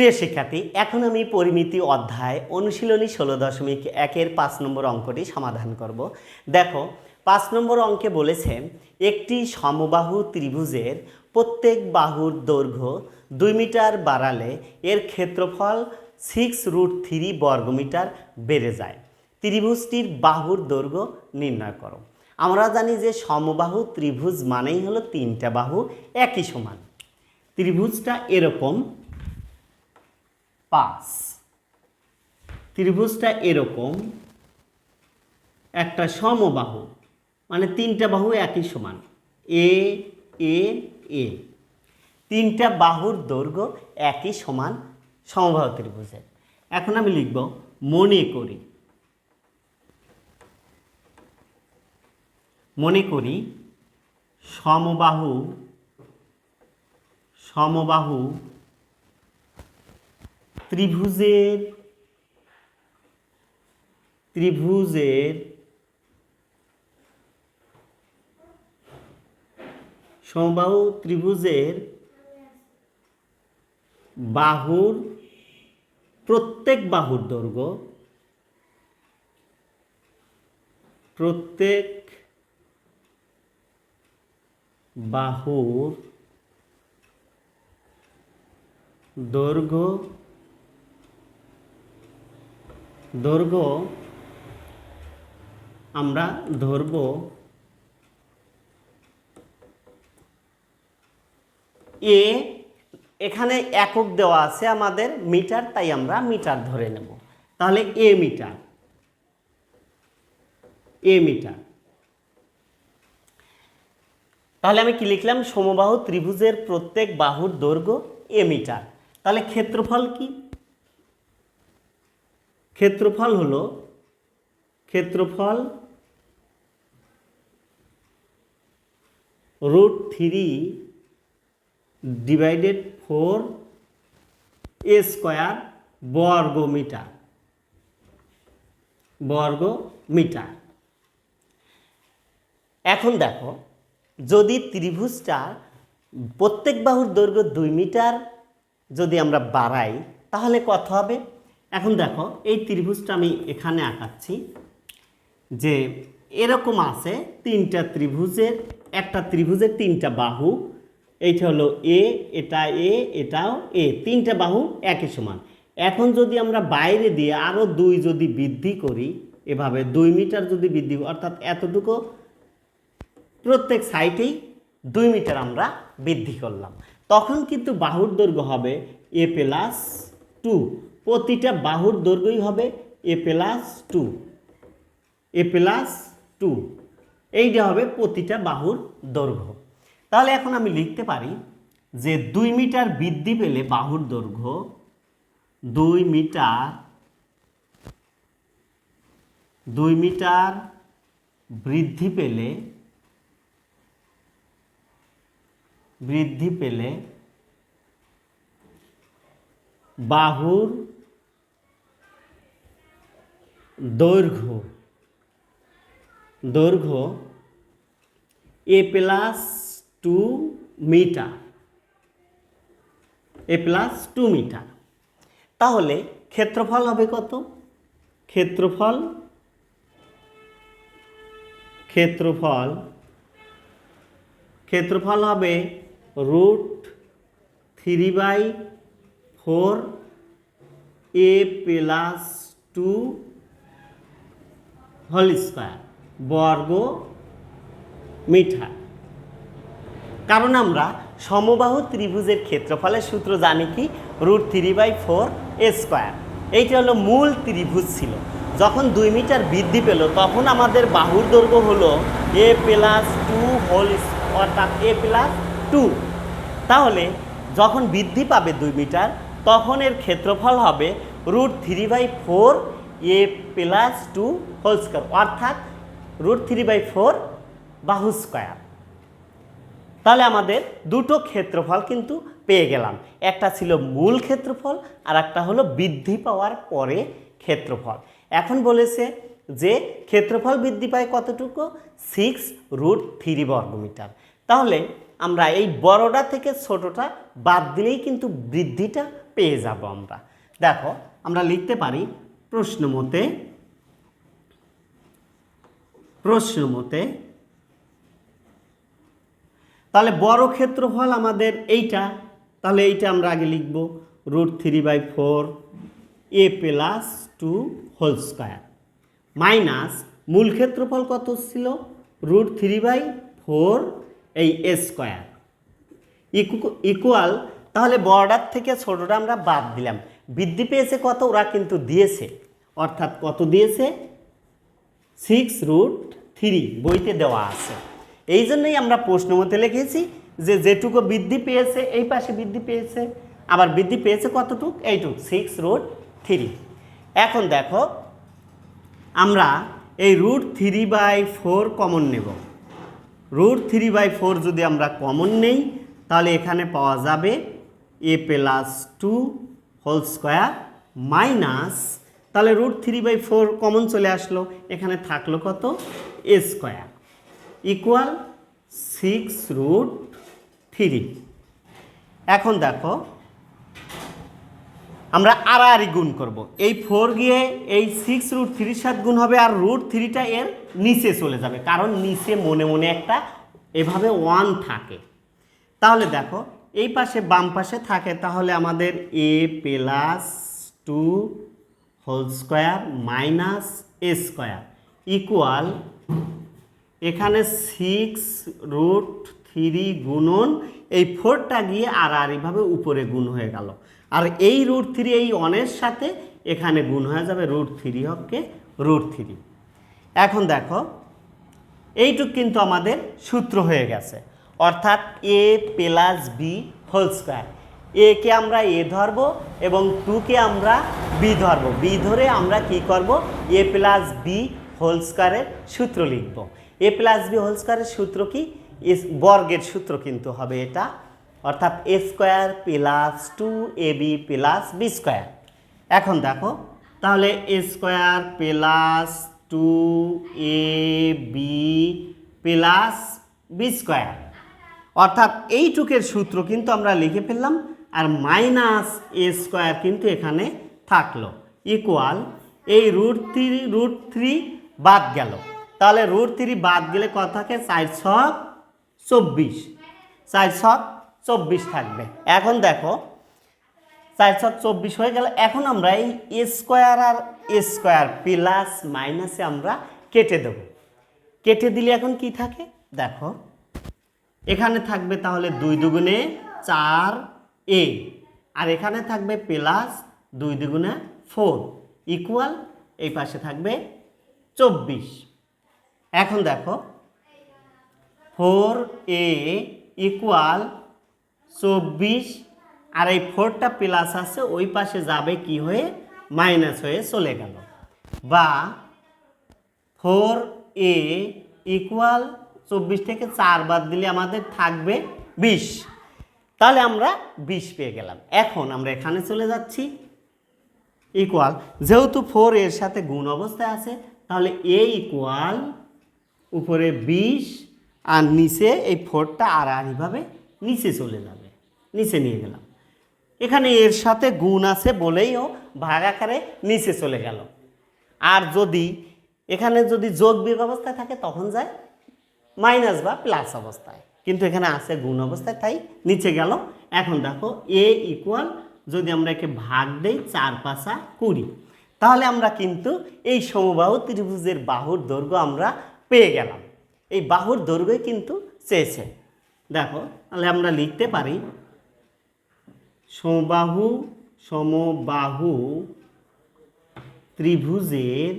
প্রিয় শিক্ষার্থী, এখন আমি পরিমিতি অধ্যায় অনুশীলনী ষোলো দশমিক একের পাঁচ নম্বর অঙ্কটি সমাধান করব। দেখো, পাঁচ নম্বর অঙ্কে বলেছে, একটি সমবাহু ত্রিভুজের প্রত্যেক বাহুর দৈর্ঘ্য দুই মিটার বাড়ালে এর ক্ষেত্রফল সিক্স রুট থ্রি বর্গমিটার বেড়ে যায়। ত্রিভুজটির বাহুর দৈর্ঘ্য নির্ণয় করো। আমরা জানি যে সমবাহু ত্রিভুজ মানেই হলো তিনটা বাহু একই সমান। ত্রিভুজটা এরকম পাঁচ ত্রিভুজটা এরকম, একটা সমবাহু মানে তিনটা বাহু একই সমান, এ এ এ। তিনটা বাহুর দৈর্ঘ্য একই সমান সমবাহু ত্রিভুজের। এখন আমি লিখব, মনে করি। মনে করি, সমবাহু সমবাহু ত্রিভুজের ত্রিভুজের সমবাহু ত্রিভুজের বাহুর প্রত্যেক বাহুর দৈর্ঘ্য প্রত্যেক বাহুর দৈর্ঘ্য দৈর্ঘ্য আমরা ধরব এ এখানে একক দেওয়া আছে আমাদের মিটার, তাই আমরা মিটার ধরে নেব। তাহলে এ মিটার এ মিটার। তাহলে আমি কি লিখলাম? সমবাহু ত্রিভুজের প্রত্যেক বাহুর দৈর্ঘ্য এ মিটার। তাহলে ক্ষেত্রফল কি? ক্ষেত্রফল হলো, ক্ষেত্রফল root three divided four a square বর্গ মিটার বর্গ মিটার এখন দেখো, যদি ত্রিভুজটা প্রত্যেক বাহুর দৈর্ঘ্য দুই মিটার যদি আমরা বাড়াই, তাহলে কত হবে? এখন দেখো, এই ত্রিভুজটা আমি এখানে আঁকাচ্ছি যে এরকম আছে তিনটা ত্রিভুজের, একটা ত্রিভুজের তিনটা বাহু, এইটা হলো এ, এটা এ, এটাও এ, তিনটা বাহু একই সমান। এখন যদি আমরা বাইরে দিয়ে আরও দুই যদি বৃদ্ধি করি, এভাবে দুই মিটার যদি বৃদ্ধি অর্থাৎ এতটুকু প্রত্যেক সাইটেই দুই মিটার আমরা বৃদ্ধি করলাম। তখন কিন্তু বাহুর দৈর্ঘ্য হবে এ প্লাস টু। প্রতিটা বাহুর দৈর্ঘ্যই হবে a plus two a plus two এইটা হবে প্রতিটা বাহুর দৈর্ঘ্য। তাহলে এখন আমি লিখতে পারি যে দুই মিটার বৃদ্ধি পেলে বাহুর দৈর্ঘ্য দুই মিটার দুই মিটার বৃদ্ধি পেলে বৃদ্ধি পেলে বাহুর দৈর্ঘ্য। দৈর্ঘ্য a plus two metre a plus two metre তাহলে ক্ষেত্রফল হবে কত? ক্ষেত্রফল? ক্ষেত্রফল। ক্ষেত্রফল হবে root three by four a plus two whole square, বর্গ মিটার। কারণ আমরা সমবাহু ত্রিভুজের ক্ষেত্রফলের সূত্র জানি কি? Root three by four square. এইটা হলো মূল ত্রিভুজ ছিল। যখন দুই মিটার বৃদ্ধি পেল, তখন আমাদের বাহুর দৈর্ঘ্য হলো এ প্লাস টু হোল অর্থাৎ এ প্লাস টু। তাহলে যখন বৃদ্ধি পাবে দুই মিটার, তখন এর ক্ষেত্রফল হবে root three by four a plus two whole square, অর্থাৎ রুট থ্রি বাই ফোর বাহু স্কোয়ার। তাহলে আমাদের দুটো ক্ষেত্রফল কিন্তু পেয়ে গেলাম। একটা ছিল মূল ক্ষেত্রফল, আর একটা হলো বৃদ্ধি পাওয়ার পরে ক্ষেত্রফল। এখন বলেছে যে ক্ষেত্রফল বৃদ্ধি পায় কতটুকু? সিক্স রুট থ্রি বর্গমিটার। তাহলে আমরা এই বড়টা থেকে ছোটটা বাদ দিলেই কিন্তু বৃদ্ধিটা পেয়ে যাব আমরা। দেখো, আমরা লিখতে পারি প্রশ্ন মতে প্রশ্ন মতে তাহলে বড় ক্ষেত্রফল আমাদের এইটা, তাহলে এইটা আমরা আগে লিখব, root three by four a plus two whole square. Minus মূল ক্ষেত্রফল কত ছিল? রুট থ্রি বাই ফোর এই এ স্কোয়ার। ইকুয়াল, তাহলে বর্ডার থেকে ছোটটা আমরা বাদ দিলাম। বৃদ্ধি পেয়েছে কত? ওরা কিন্তু দিয়েছে। অর্থাৎ কত দিয়েছে? সিক্স রুট থ্রি বইতে দেওয়া আছে। এই জন্যই আমরা প্রশ্ন মতে লিখেছি যে যেটুকু বৃদ্ধি পেয়েছে, এই পাশে বৃদ্ধি পেয়েছে, আবার বৃদ্ধি পেয়েছে কতটুক? এইটুক সিক্স রুট থ্রি এখন দেখো, আমরা এই root three by four common নেব। রুট থ্রি বাই ফোর যদি আমরা কমন নেই, তাহলে এখানে পাওয়া যাবে a plus two whole square minus তাহলে root three by four common চলে আসলো। এখানে থাকল কত? A square equal six root three এখন দেখো, আমরা আড়াআড়ি গুণ করব। এই ফোর গিয়ে এই সিক্স রুট থ্রির সাথে গুণ হবে আর রুট থ্রিটা এর নিচে চলে যাবে। কারণ নিচে মনে মনে একটা এভাবে ওয়ান থাকে। তাহলে দেখো, এই পাশে বাম পাশে থাকে তাহলে আমাদের a plus two whole square minus a square equal এখানে সিক্স রুট থ্রি গুণন এই ফোরটা গিয়ে আর আর এইভাবে উপরে গুণ হয়ে গেল। আর এই রুট থ্রি এই অনের সাথে এখানে গুণ হয়ে যাবে রুট থ্রি হককে রুট থ্রি এখন দেখো, এইটুক কিন্তু আমাদের সূত্র হয়ে গেছে। অর্থাৎ a plus b whole square একে আমরা এ ধরব এবং টুকে আমরা বি ধরব। বি ধরে আমরা কি করব? এ প্লাস বি হোল সূত্র লিখব। এ প্লাস বি হোল সূত্র কি? এস বর্গের সূত্র কিন্তু হবে এটা। অর্থাৎ a square plus two a b plus b square এখন দেখো, তাহলে a square plus two a b plus b square অর্থাৎ এইটুকের সূত্র কিন্তু আমরা লিখে ফেললাম। আর মাইনাস এ স্কোয়ার কিন্তু এখানে থাকল। ইকুয়াল এই রুট থ্রি রুট থ্রি বাদ গেল। তাহলে রুট থ্রি বাদ গেলে কত থাকে? চার ছক চব্বিশ। চার ছক চব্বিশ থাকবে। এখন দেখো চার ছক চব্বিশ হয়ে গেল এখন আমরা এই এ স্কোয়ার আর এ স্কোয়ার প্লাস মাইনাসে আমরা কেটে দেব। কেটে দিলে এখন কি থাকে? দেখো, এখানে থাকবে তাহলে দুই দুগুণে চার এ আর এখানে থাকবে প্লাস দুই দুগুণে ফোর ইকুয়াল এই পাশে থাকবে চব্বিশ। এখন দেখো ফোর এ ইকুয়াল চব্বিশ, আর এই ফোরটা প্লাস আছে, ওই পাশে যাবে কি হয়ে? মাইনাস হয়ে চলে গেল। বা ফোর এ ইকুয়াল চব্বিশ থেকে চার বাদ দিলে আমাদের থাকবে বিশ। তাহলে আমরা বিশ পেয়ে গেলাম। এখন আমরা এখানে চলে যাচ্ছি। ইকুয়াল যেহেতু ফোর এর সাথে গুণ অবস্থায় আছে, তাহলে এ ইকুয়াল উপরে বিশ, আর নিচে এই ফোরটা আড়াআড়িভাবে নিচে চলে যাবে। নিচে নিয়ে গেলাম। এখানে এর সাথে গুণ আছে বলেইও ভাগ আকারে নিচে চলে গেল। আর যদি এখানে যদি যোগ বিয়োগ অবস্থায় থাকে, তখন যায় মাইনাস বা প্লাস অবস্থায়। কিন্তু এখানে আছে গুণ অবস্থায়, তাই নিচে গেল। এখন দেখো এ ইকুয়াল যদি আমরা একে ভাগ দেই, চার পাঁচা কুড়ি। তাহলে আমরা কিন্তু এই সমবাহু ত্রিভুজের বাহুর দৈর্ঘ্য আমরা পেয়ে গেলাম। এই বাহুর দৈর্ঘ্যই কিন্তু চেয়েছে। দেখো, তাহলে আমরা লিখতে পারি, সমবাহু সমবাহু ত্রিভুজের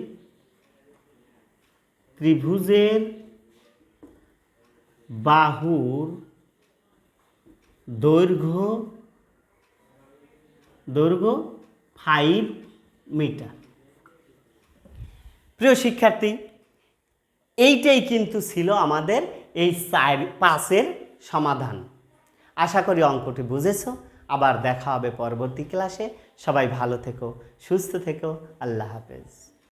ত্রিভুজের বাহুর দৈর্ঘ্য দৈর্ঘ্য ফাইভ মিটার প্রিয় শিক্ষার্থী, এইটাই কিন্তু ছিল আমাদের এই চার পাঁচের সমাধান। আশা করি অঙ্কটি বুঝেছ। আবার দেখা হবে পরবর্তী ক্লাসে। সবাই ভালো থেকো, সুস্থ থেকো। আল্লাহ হাফেজ।